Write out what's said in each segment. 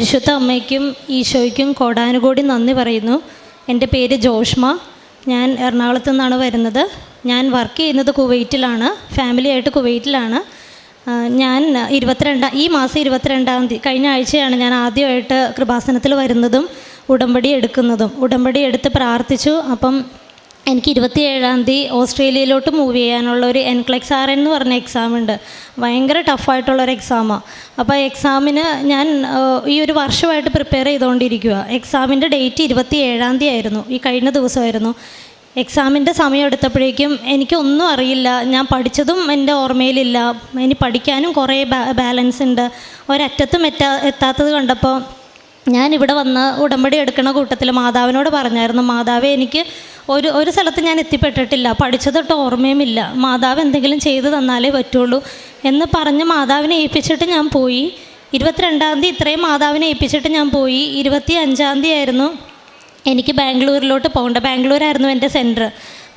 പരിശുദ്ധ അമ്മയ്ക്കും ഈശോയ്ക്കും കോടാനുകോടി നന്ദി പറയുന്നു. എന്റെ പേര് ജോഷ്മ. ഞാൻ എറണാകുളത്ത് നിന്നാണ് വരുന്നത്. ഞാൻ വർക്ക് ചെയ്യുന്നത് കുവൈറ്റിലാണ്. ഫാമിലി ആയിട്ട് കുവൈറ്റിലാണ്. ഞാൻ ഇരുപത്തിരണ്ടാം ഈ മാസം ഇരുപത്തിരണ്ടാം തീയതി കഴിഞ്ഞ ആഴ്ചയാണ് ഞാൻ ആദ്യമായിട്ട് കൃപാസനത്തിൽ വരുന്നതും ഉടമ്പടി എടുക്കുന്നതും. ഉടമ്പടി എടുത്ത് പ്രാർത്ഥിച്ചു. അപ്പം എനിക്ക് ഇരുപത്തിയേഴാം തീയതി ഓസ്ട്രേലിയയിലോട്ട് മൂവ് ചെയ്യാനുള്ള ഒരു എൻക്ലെക്സ് ആർ എന്ന് പറഞ്ഞ എക്സാം ഉണ്ട്. ഭയങ്കര ടഫായിട്ടുള്ളൊരു എക്സാമാണ് അപ്പോൾ എക്സാമിന് ഞാൻ ഈ ഒരു വർഷമായിട്ട് പ്രിപ്പയർ ചെയ്തുകൊണ്ടിരിക്കുക എക്സാമിന്റെ ഡേറ്റ് ഇരുപത്തി ഏഴാം തീയതി ആയിരുന്നു. ഈ കഴിഞ്ഞ ദിവസമായിരുന്നു. എക്സാമിന്റെ സമയം എടുത്തപ്പോഴേക്കും എനിക്കൊന്നും അറിയില്ല. ഞാൻ പഠിച്ചതും എന്റെ ഓർമ്മയിലില്ല. ഇനി പഠിക്കാനും കുറേ ബാലൻസ് ഉണ്ട്. ഒരറ്റത്തും എത്താ എത്താത്തത് കണ്ടപ്പോൾ ഞാൻ ഇവിടെ വന്ന് ഉടമ്പടി എടുക്കുന്ന കൂട്ടത്തിൽ മാതാവിനോട് പറഞ്ഞായിരുന്നു മാതാവ് എനിക്ക് ഒരു ഒരു സ്ഥലത്ത് ഞാൻ എത്തിപ്പെട്ടിട്ടില്ല പഠിച്ചതൊട്ട് ഓർമ്മയുമില്ല. മാതാവ് എന്തെങ്കിലും ചെയ്തു തന്നാലേ പറ്റുള്ളൂ. എന്ന് പറഞ്ഞ് മാതാവിനെ ഏൽപ്പിച്ചിട്ട് ഞാൻ പോയി. ഇരുപത്തിരണ്ടാം തീയതി ഇത്രയും മാതാവിനെ ഏൽപ്പിച്ചിട്ട് ഞാൻ പോയി. ഇരുപത്തി അഞ്ചാം തീയതി ആയിരുന്നു എനിക്ക് ബാംഗ്ലൂരിലോട്ട് പോകേണ്ട. ബാംഗ്ലൂരായിരുന്നു എന്റെ സെന്റർ.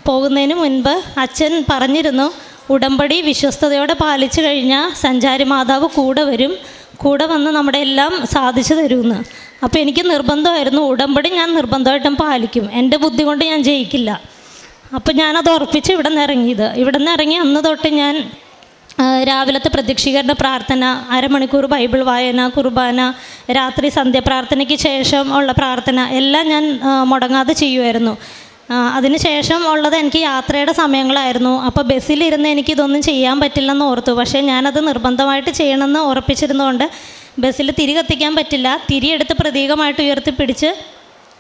പോകുന്നതിന് മുൻപ് അച്ഛൻ പറഞ്ഞിരുന്നു ഉടമ്പടി വിശ്വസ്തയോടെ പാലിച്ചു കഴിഞ്ഞാൽ സഞ്ചാരി മാതാവ് കൂടെ വരും. കൂടെ വന്ന് നമ്മുടെ എല്ലാം സാധിച്ചു തരുമെന്ന്. അപ്പോൾ എനിക്ക് നിർബന്ധമായിരുന്നു. ഉടമ്പടി ഞാൻ നിർബന്ധമായിട്ടും പാലിക്കും. എന്റെ ബുദ്ധി കൊണ്ട് ഞാൻ ജയിക്കില്ല. അപ്പോൾ ഞാനത് ഉറപ്പിച്ച് ഇവിടെ നിന്ന് ഇറങ്ങിയത്. ഇവിടെ നിന്ന് ഇറങ്ങി അന്ന് തൊട്ട് ഞാൻ രാവിലത്തെ പ്രതീക്ഷീകരണ പ്രാർത്ഥന അരമണിക്കൂർ ബൈബിൾ വായന കുർബാന രാത്രി സന്ധ്യ പ്രാർത്ഥനയ്ക്ക് ശേഷം ഉള്ള പ്രാർത്ഥന എല്ലാം ഞാൻ മുടങ്ങാതെ ചെയ്യുമായിരുന്നു. ആ, അതിന് ശേഷം ഉള്ളത് എനിക്ക് യാത്രയുടെ സമയങ്ങളായിരുന്നു. അപ്പോൾ ബസ്സിലിരുന്ന് എനിക്കിതൊന്നും ചെയ്യാൻ പറ്റില്ലെന്ന് ഓർത്തു. പക്ഷേ ഞാനത് നിർബന്ധമായിട്ട് ചെയ്യണമെന്ന് ഉറപ്പിച്ചിരുന്നതുകൊണ്ട് ബസ്സിൽ തിരി കത്തിക്കാൻ പറ്റില്ല. തിരിയെടുത്ത് പ്രതീകമായിട്ട് ഉയർത്തിപ്പിടിച്ച്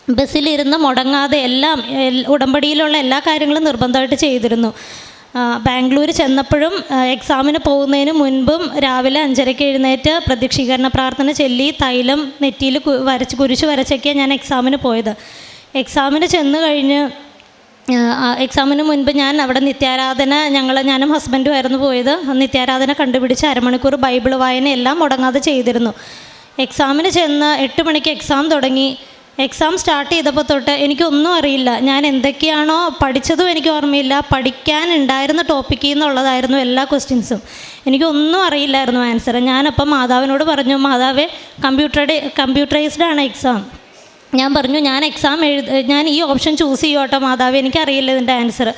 ബസ്സിലിരുന്ന് മുടങ്ങാതെ എല്ലാം ഉടമ്പടിയിലുള്ള എല്ലാ കാര്യങ്ങളും നിർബന്ധമായിട്ട് ചെയ്തിരുന്നു. ബാംഗ്ലൂർ ചെന്നപ്പോഴും എക്സാമിന് പോകുന്നതിന് മുൻപും രാവിലെ അഞ്ചരയ്ക്ക് എഴുന്നേറ്റ് പ്രതീക്ഷീകരണ പ്രാർത്ഥന ചൊല്ലി തൈലം നെറ്റിയിൽ വരച്ച് കുരിശ് വരച്ചൊക്കെയാണ് ഞാൻ എക്സാമിന് പോയത്. എക്സാമിന് ചെന്ന് കഴിഞ്ഞ് എക്സാമിന് മുൻപ് ഞാൻ അവിടെ നിത്യാരാധന ഞങ്ങൾ ഞാനും ഹസ്ബൻഡും ആയിരുന്നു പോയത്. നിത്യാരാധന കണ്ടുപിടിച്ച് അരമണിക്കൂർ ബൈബിൾ വായന എല്ലാം മുടങ്ങാതെ ചെയ്തിരുന്നു. എക്സാമിന് ചെന്ന് എട്ട് മണിക്ക് എക്സാം തുടങ്ങി. എക്സാം സ്റ്റാർട്ട് ചെയ്തപ്പോൾ തൊട്ട് എനിക്കൊന്നും അറിയില്ല. ഞാൻ എന്തൊക്കെയാണോ പഠിച്ചതും എനിക്ക് ഓർമ്മയില്ല. പഠിക്കാനുണ്ടായിരുന്ന ടോപ്പിക്കിൽ നിന്നുള്ളതായിരുന്നു എല്ലാ ക്വസ്റ്റ്യൻസും എനിക്കൊന്നും അറിയില്ലായിരുന്നു ആൻസർ ഞാനപ്പം മാതാവിനോട് പറഞ്ഞു മാതാവേ കമ്പ്യൂട്ടറുടെ കമ്പ്യൂട്ടറൈസ്ഡ് ആണ് എക്സാം ഞാൻ പറഞ്ഞു ഞാൻ എക്സാം എഴുത ഞാൻ ഈ ഓപ്ഷൻ ചൂസ് ചെയ്യും കേട്ടോ മാതാവ് എനിക്കറിയില്ല ഇതിന്റെ ആൻസർ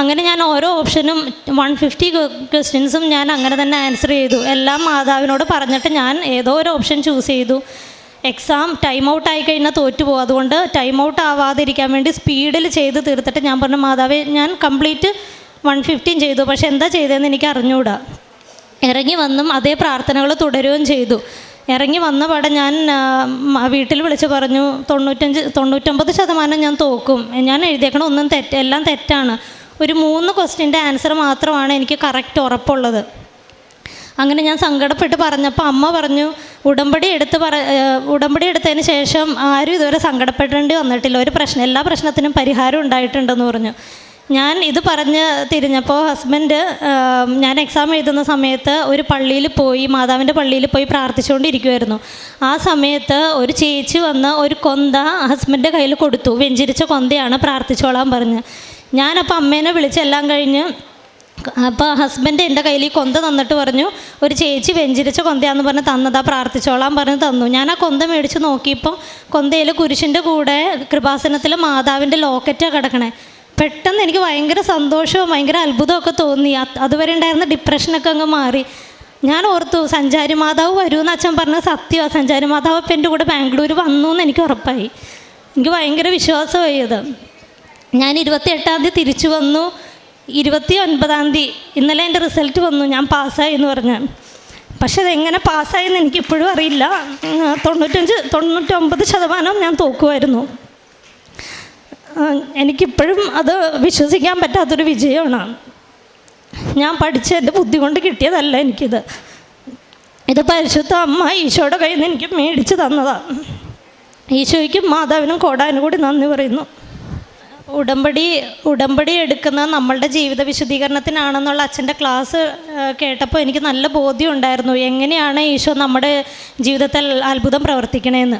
അങ്ങനെ ഞാൻ ഓരോ ഓപ്ഷനും വൺ ഫിഫ്റ്റി ക്വസ്റ്റ്യൻസും ഞാൻ അങ്ങനെ തന്നെ ആൻസർ ചെയ്തു. എല്ലാം മാതാവിനോട് പറഞ്ഞിട്ട് ഞാൻ ഏതോ ഒരു ഓപ്ഷൻ ചൂസ് ചെയ്തു. എക്സാം ടൈം ഔട്ട് ആയി കഴിഞ്ഞാൽ തോറ്റു പോകും. അതുകൊണ്ട് ടൈം ഔട്ട് ആവാതിരിക്കാൻ വേണ്ടി സ്പീഡിൽ ചെയ്ത് തീർത്തിട്ട് ഞാൻ പറഞ്ഞു മാതാവേ ഞാൻ കംപ്ലീറ്റ് വൺ ഫിഫ്റ്റീൻ ചെയ്തു. പക്ഷേ എന്താ ചെയ്തതെന്ന് എനിക്ക് അറിഞ്ഞുകൂടാ ഇറങ്ങി വന്നും അതേ പ്രാർത്ഥനകൾ തുടരുകയും ചെയ്തു. ഇറങ്ങി വന്ന പാടെ ഞാൻ വീട്ടിൽ വിളിച്ച് പറഞ്ഞു തൊണ്ണൂറ്റഞ്ച് തൊണ്ണൂറ്റൊമ്പത് ശതമാനം ഞാൻ തോക്കും. ഞാൻ എഴുതിയേക്കണ ഒന്നും തെറ്റ് എല്ലാം തെറ്റാണ്. ഒരു മൂന്ന് ക്വസ്റ്റ്യന്റെ ആൻസർ മാത്രമാണ് എനിക്ക് കറക്റ്റ് ഉറപ്പുള്ളത്. അങ്ങനെ ഞാൻ സങ്കടപ്പെട്ട് പറഞ്ഞപ്പോൾ അമ്മ പറഞ്ഞു ഉടമ്പടി എടുത്ത് പറ ഉടമ്പടി എടുത്തതിന് ശേഷം ആരും ഇതുവരെ സങ്കടപ്പെടേണ്ടി വന്നിട്ടില്ല. ഒരു പ്രശ്നം എല്ലാ പ്രശ്നത്തിനും പരിഹാരം ഉണ്ടായിട്ടുണ്ടെന്ന് പറഞ്ഞു. ഞാൻ ഇത് പറഞ്ഞ് തിരിഞ്ഞപ്പോൾ ഹസ്ബൻഡ് ഞാൻ എക്സാം എഴുതുന്ന സമയത്ത് ഒരു പള്ളിയിൽ പോയി മാതാവിന്റെ പള്ളിയിൽ പോയി പ്രാർത്ഥിച്ചുകൊണ്ടിരിക്കുമായിരുന്നു ആ സമയത്ത് ഒരു ചേച്ചി വന്ന് ഒരു കൊന്ത ഹസ്ബൻഡിന്റെ കയ്യിൽ കൊടുത്തു. വെഞ്ചിരിച്ച കൊന്തയാണ് പ്രാർത്ഥിച്ചോളാൻ പറഞ്ഞ്. ഞാനപ്പോൾ അമ്മേനെ വിളിച്ചെല്ലാം കഴിഞ്ഞ് അപ്പോൾ ഹസ്ബൻഡ് എന്റെ കയ്യിൽ ഈ കൊന്ത തന്നിട്ട് പറഞ്ഞു ഒരു ചേച്ചി വെഞ്ചിരിച്ച കൊന്തയാന്ന് പറഞ്ഞ് തന്നതാ പ്രാർത്ഥിച്ചോളാൻ പറഞ്ഞ് തന്നു. ഞാൻ ആ കൊന്ത മേടിച്ച് നോക്കിയപ്പോൾ കൊന്തയിൽ കുരിശിന്റെ കൂടെ കൃപാസനത്തിൽ മാതാവിന്റെ ലോക്കറ്റാണ് കിടക്കണേ. പെട്ടെന്ന് എനിക്ക് ഭയങ്കര സന്തോഷവും ഭയങ്കര അത്ഭുതമൊക്കെ തോന്നി. അതുവരെ ഉണ്ടായിരുന്ന ഡിപ്രഷനൊക്കെ അങ്ങ് മാറി. ഞാൻ ഓർത്തു സഞ്ചാരി മാതാവ് വരുമെന്ന് അച്ഛൻ പറഞ്ഞ സത്യമാണ് സഞ്ചാരി മാതാവ് ഇപ്പം എന്റെ കൂടെ ബാംഗ്ലൂർ വന്നു എന്ന് എനിക്ക് ഉറപ്പായി. എനിക്ക് ഭയങ്കര വിശ്വാസമായി അത്. ഞാൻ ഇരുപത്തി എട്ടാം തീയതി തിരിച്ചു വന്നു. ഇരുപത്തി ഒൻപതാം തീയതി ഇന്നലെ എന്റെ റിസൾട്ട് വന്നു. ഞാൻ പാസ്സായി എന്ന് പറഞ്ഞു. പക്ഷെ അതെങ്ങനെ പാസ്സായെന്ന് എനിക്കിപ്പോഴും അറിയില്ല. തൊണ്ണൂറ്റഞ്ച് തൊണ്ണൂറ്റൊമ്പത് ശതമാനം ഞാൻ തോക്കുമായിരുന്നു. എനിക്കിപ്പോഴും അത് വിശ്വസിക്കാൻ പറ്റാത്തൊരു വിജയമാണ്. ഞാൻ പഠിച്ച എന്റെ ബുദ്ധി കൊണ്ട് കിട്ടിയതല്ല എനിക്കിത്. ഇത് പരിശുദ്ധ അമ്മ ഈശോയുടെ കയ്യിൽ നിന്ന് എനിക്ക് മേടിച്ച് തന്നതാണ് ഈശോയ്ക്കും മാതാവിനും കോടാനും കൂടി നന്ദി പറയുന്നു. ഉടമ്പടി ഉടമ്പടി എടുക്കുന്നത് നമ്മളുടെ ജീവിത വിശദീകരണത്തിനാണെന്നുള്ള അച്ഛന്റെ ക്ലാസ് കേട്ടപ്പോൾ എനിക്ക് നല്ല ബോധ്യം ഉണ്ടായിരുന്നു. എങ്ങനെയാണ് ഈശോ നമ്മുടെ ജീവിതത്തിൽ അത്ഭുതം പ്രവർത്തിക്കണേന്ന്.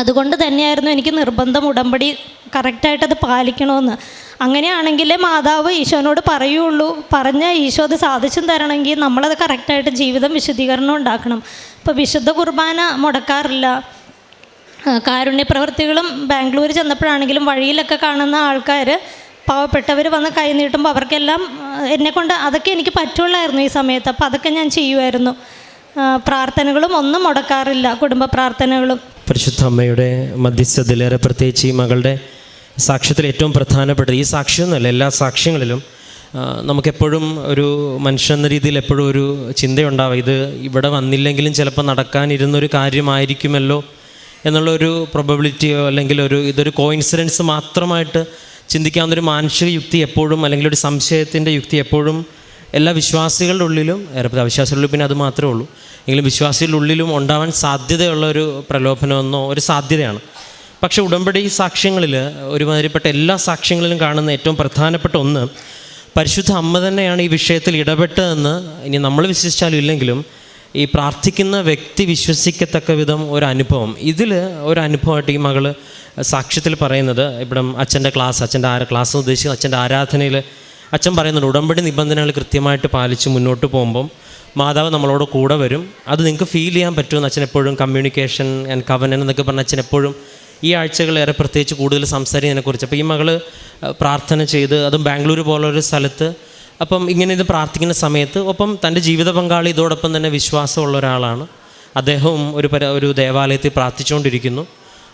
അതുകൊണ്ട് തന്നെയായിരുന്നു എനിക്ക് നിർബന്ധം ഉടമ്പടി കറക്റ്റായിട്ട് അത് പാലിക്കണമെന്ന് അങ്ങനെയാണെങ്കിലേ മാതാവ് ഈശോനോട് പറയുള്ളൂ. പറഞ്ഞ ഈശോ അത് സാധിച്ചും തരണമെങ്കിൽ നമ്മളത് കറക്റ്റായിട്ട് ജീവിതം വിശുദ്ധീകരണം ഉണ്ടാക്കണം. ഇപ്പോൾ വിശുദ്ധ കുർബാന മുടക്കാറില്ല. കാരുണ്യ പ്രവൃത്തികളും ബാംഗ്ലൂർ ചെന്നപ്പോഴാണെങ്കിലും വഴിയിലൊക്കെ കാണുന്ന ആൾക്കാർ പാവപ്പെട്ടവർ വന്ന് കൈ നീട്ടുമ്പോൾ അവർക്കെല്ലാം എന്നെ കൊണ്ട് അതൊക്കെ എനിക്ക് പറ്റുള്ളായിരുന്നു ഈ സമയത്ത്. അപ്പോൾ അതൊക്കെ ഞാൻ ചെയ്യുമായിരുന്നു. പ്രാർത്ഥനകളും ഒന്നും മുടക്കാറില്ല. കുടുംബ പ്രാർത്ഥനകളും. പരിശുദ്ധ അമ്മയുടെ മധ്യസ്ഥതയിലേറെ പ്രത്യേകിച്ച് ഈ മകളുടെ സാക്ഷ്യത്തിൽ ഏറ്റവും പ്രധാനപ്പെട്ടത് ഈ സാക്ഷ്യമൊന്നുമല്ല എല്ലാ സാക്ഷ്യങ്ങളിലും നമുക്കെപ്പോഴും ഒരു മനുഷ്യൻ എന്ന രീതിയിൽ എപ്പോഴും ഒരു ചിന്തയുണ്ടാവുക ഇത് ഇവിടെ വന്നില്ലെങ്കിലും ചിലപ്പോൾ നടക്കാനിരുന്നൊരു കാര്യമായിരിക്കുമല്ലോ എന്നുള്ളൊരു പ്രൊബബിലിറ്റിയോ അല്ലെങ്കിൽ ഒരു ഇതൊരു കോയിൻസിഡൻസ് മാത്രമായിട്ട് ചിന്തിക്കാവുന്നൊരു മാനുഷിക യുക്തി എപ്പോഴും അല്ലെങ്കിൽ ഒരു സംശയത്തിന്റെ യുക്തി എപ്പോഴും എല്ലാ വിശ്വാസികളുടെ ഉള്ളിലും ഏറെ അവിശ്വാസികളിൽ പിന്നെ അത് മാത്രമേ ഉള്ളൂ എങ്കിലും വിശ്വാസികളുടെ ഉള്ളിലും ഉണ്ടാവാൻ സാധ്യതയുള്ള ഒരു പ്രലോഭനമെന്നോ ഒരു സാധ്യതയാണ്. പക്ഷേ ഉടമ്പടി സാക്ഷ്യങ്ങളിൽ ഒരുമാതിരിപ്പെട്ട എല്ലാ സാക്ഷ്യങ്ങളിലും കാണുന്ന ഏറ്റവും പ്രധാനപ്പെട്ട ഒന്ന് പരിശുദ്ധ അമ്മ തന്നെയാണ് ഈ വിഷയത്തിൽ ഇടപെട്ടതെന്ന് ഇനി നമ്മൾ വിശ്വസിച്ചാലും ഇല്ലെങ്കിലും ഈ പ്രാർത്ഥിക്കുന്ന വ്യക്തി വിശ്വസിക്കത്തക്ക വിധം ഒരു അനുഭവം. ഇതിൽ ഒരു അനുഭവമായിട്ട് ഈ മകൾ സാക്ഷ്യത്തിൽ പറയുന്നത് ഇവിടെ അച്ഛന്റെ ക്ലാസ് അച്ഛന്റെ ആരാ ക്ലാസ് ഉദ്ദേശിച്ച് അച്ഛന്റെ ആരാധനയിൽ അച്ഛൻ പറയുന്നുണ്ട് ഉടമ്പടി നിബന്ധനകൾ കൃത്യമായിട്ട് പാലിച്ച് മുന്നോട്ട് പോകുമ്പം മാതാവ് നമ്മളോട് കൂടെ വരും. അത് നിങ്ങൾക്ക് ഫീൽ ചെയ്യാൻ പറ്റുമെന്ന് അച്ഛൻ എപ്പോഴും കമ്മ്യൂണിക്കേഷൻ ആൻഡ് കവനൻ എന്നൊക്കെ പറഞ്ഞ അച്ഛൻ എപ്പോഴും ഈ ആഴ്ചകളേറെ പ്രത്യേകിച്ച് കൂടുതൽ സംസാരിക്കുന്നതിനെക്കുറിച്ച് അപ്പോൾ ഈ മകൾ പ്രാർത്ഥന ചെയ്ത് അതും ബാംഗ്ലൂർ പോലൊരു സ്ഥലത്ത് അപ്പം ഇങ്ങനെ ഇത് പ്രാർത്ഥിക്കുന്ന സമയത്ത് ഒപ്പം തന്റെ ജീവിത പങ്കാളി ഇതോടൊപ്പം തന്നെ വിശ്വാസമുള്ള ഒരാളാണ്. അദ്ദേഹവും ഒരു പര ഒരു ദേവാലയത്തിൽ പ്രാർത്ഥിച്ചുകൊണ്ടിരിക്കുന്നു.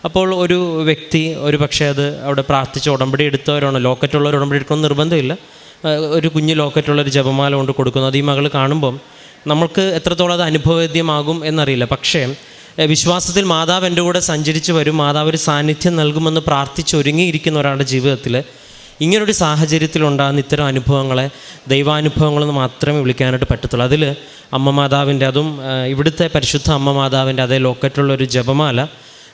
അപ്പോൾ ഒരു വ്യക്തി ഒരു പക്ഷേ അത് അവിടെ പ്രാർത്ഥിച്ച് ഉടമ്പടി എടുത്തവരാണ്. ലോക്കറ്റുള്ളവർ ഉടമ്പടി എടുക്കണമെന്ന് നിർബന്ധമില്ല. ഒരു കുഞ്ഞ് ലോക്കറ്റുള്ള ഒരു ജപമാല കൊണ്ട് കൊടുക്കുന്നു. അത് ഈ മകൾ കാണുമ്പം നമ്മൾക്ക് എത്രത്തോളം അത് അനുഭവവേദ്യമാകും എന്നറിയില്ല. പക്ഷേ വിശ്വാസത്തിൽ മാതാവ് എന്റെ കൂടെ സഞ്ചരിച്ച് വരും. മാതാവ് ഒരു സാന്നിധ്യം നൽകുമെന്ന് പ്രാർത്ഥിച്ച് ഒരുങ്ങിയിരിക്കുന്ന ഒരാളുടെ ജീവിതത്തിൽ ഇങ്ങനൊരു സാഹചര്യത്തിൽ ഉണ്ടാകുന്ന ഇത്തരം അനുഭവങ്ങളെ ദൈവാനുഭവങ്ങളെന്ന് മാത്രമേ വിളിക്കാനായിട്ട് പറ്റത്തുള്ളൂ. അതിൽ അമ്മ മാതാവിന്റെ അതും ഇവിടുത്തെ പരിശുദ്ധ അമ്മ മാതാവിന്റെ അതേ ലോക്കറ്റുള്ള ഒരു ജപമാല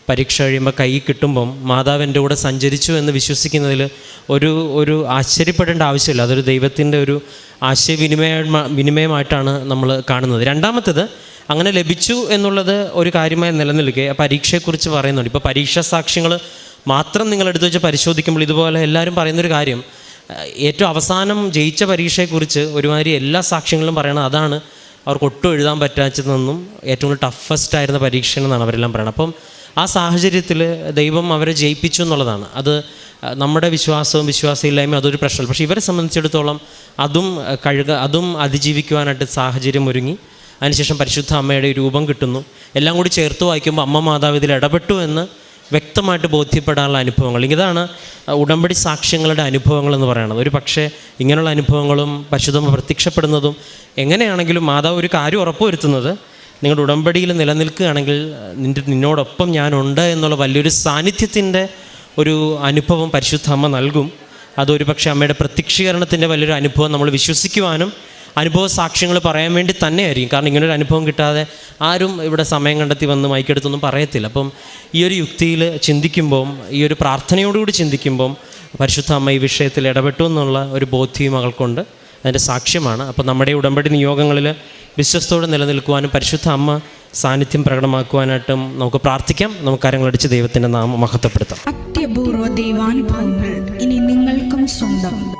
പരീക്ഷ കഴിയുമ്പോൾ കൈ കിട്ടുമ്പം മാതാവ് എന്റെ കൂടെ സഞ്ചരിച്ചു എന്ന് വിശ്വസിക്കുന്നതിൽ ഒരു ഒരു ആശ്ചര്യപ്പെടേണ്ട ആവശ്യമില്ല. അതൊരു ദൈവത്തിന്റെ ഒരു ആശയവിനിമയ വിനിമയമായിട്ടാണ് നമ്മൾ കാണുന്നത്. രണ്ടാമത്തേത് അങ്ങനെ ലഭിച്ചു എന്നുള്ളത് ഒരു കാര്യമായി നിലനിൽക്കെ. പരീക്ഷയെക്കുറിച്ച് പറയുന്നുണ്ട്. ഇപ്പോൾ പരീക്ഷാ സാക്ഷ്യങ്ങൾ മാത്രം നിങ്ങൾ എടുത്തു വെച്ച് പരിശോധിക്കുമ്പോൾ ഇതുപോലെ എല്ലാവരും പറയുന്നൊരു കാര്യം ഏറ്റവും അവസാനം ജയിച്ച പരീക്ഷയെക്കുറിച്ച് ഒരുമാതിരി എല്ലാ സാക്ഷ്യങ്ങളും പറയണം. അതാണ് അവർക്ക് ഒട്ടും എഴുതാൻ പറ്റാത്തതെന്നും ഏറ്റവും കൂടുതൽ ടഫസ്റ്റ് ആയിരുന്ന പരീക്ഷ എന്നാണ് അവരെല്ലാം പറയുന്നത് അപ്പം ആ സാഹചര്യത്തിൽ ദൈവം അവരെ ജയിപ്പിച്ചു എന്നുള്ളതാണ്. അത് നമ്മുടെ വിശ്വാസവും വിശ്വാസമില്ലായ്മയും അതൊരു പ്രശ്നമല്ല. പക്ഷേ ഇവരെ സംബന്ധിച്ചിടത്തോളം അതും കഴുക അതും അതിജീവിക്കുവാനായിട്ട് സാഹചര്യം ഒരുങ്ങി. അതിനുശേഷം പരിശുദ്ധ അമ്മയുടെ രൂപം കിട്ടുന്നു. എല്ലാം കൂടി ചേർത്ത് വായിക്കുമ്പോൾ അമ്മ മാതാവ് ഇതിൽ ഇടപെട്ടു എന്ന് വ്യക്തമായിട്ട് ബോധ്യപ്പെടാനുള്ള അനുഭവങ്ങൾ. ഇതാണ് ഉടമ്പടി സാക്ഷ്യങ്ങളുടെ അനുഭവങ്ങൾ എന്ന് പറയുന്നത്. ഒരു പക്ഷേ ഇങ്ങനെയുള്ള അനുഭവങ്ങളും പരിശുദ്ധം പ്രത്യക്ഷപ്പെടുന്നതും എങ്ങനെയാണെങ്കിലും മാതാവ് ഒരു കാര്യം ഉറപ്പുവരുത്തുന്നത് നിങ്ങളുടെ ഉടമ്പടിയിൽ നിലനിൽക്കുകയാണെങ്കിൽ നിന്റെ നിന്നോടൊപ്പം ഞാനുണ്ട് എന്നുള്ള വലിയൊരു സാന്നിധ്യത്തിന്റെ ഒരു അനുഭവം പരിശുദ്ധ അമ്മ നൽകും. അതൊരു പക്ഷേ അമ്മയുടെ പ്രത്യക്ഷീകരണത്തിന്റെ വലിയൊരു അനുഭവം നമ്മൾ വിശ്വസിക്കുവാനും അനുഭവ സാക്ഷ്യങ്ങൾ പറയാൻ വേണ്ടി തന്നെയായിരിക്കും. കാരണം ഇങ്ങനൊരു അനുഭവം കിട്ടാതെ ആരും ഇവിടെ സമയം കണ്ടെത്തി വന്ന് മൈക്കെടുത്തൊന്നും പറയത്തില്ല. അപ്പം ഈ ഒരു യുക്തിയിൽ ചിന്തിക്കുമ്പം ഈ ഒരു പ്രാർത്ഥനയോടുകൂടി ചിന്തിക്കുമ്പം പരിശുദ്ധ അമ്മ ഈ വിഷയത്തിൽ ഇടപെട്ടു എന്നുള്ള ഒരു ബോധ്യം മകൾക്കുണ്ട് അതിന്റെ സാക്ഷ്യമാണ്. അപ്പോൾ നമ്മുടെ ഉടമ്പടി നിയോഗങ്ങളിൽ വിശ്വസ്തോടെ നിലനിൽക്കുവാനും പരിശുദ്ധ അമ്മ സാന്നിധ്യം പ്രകടമാക്കുവാനായിട്ടും നമുക്ക് പ്രാർത്ഥിക്കാം. നമുക്ക് കാര്യങ്ങളടിച്ച് ദൈവത്തിന്റെ നാമം മഹത്വപ്പെടുത്താം. അത്യപൂർവ ദൈവാനുഭവങ്ങൾ ഇനി നിങ്ങൾക്കും സ്വന്തം.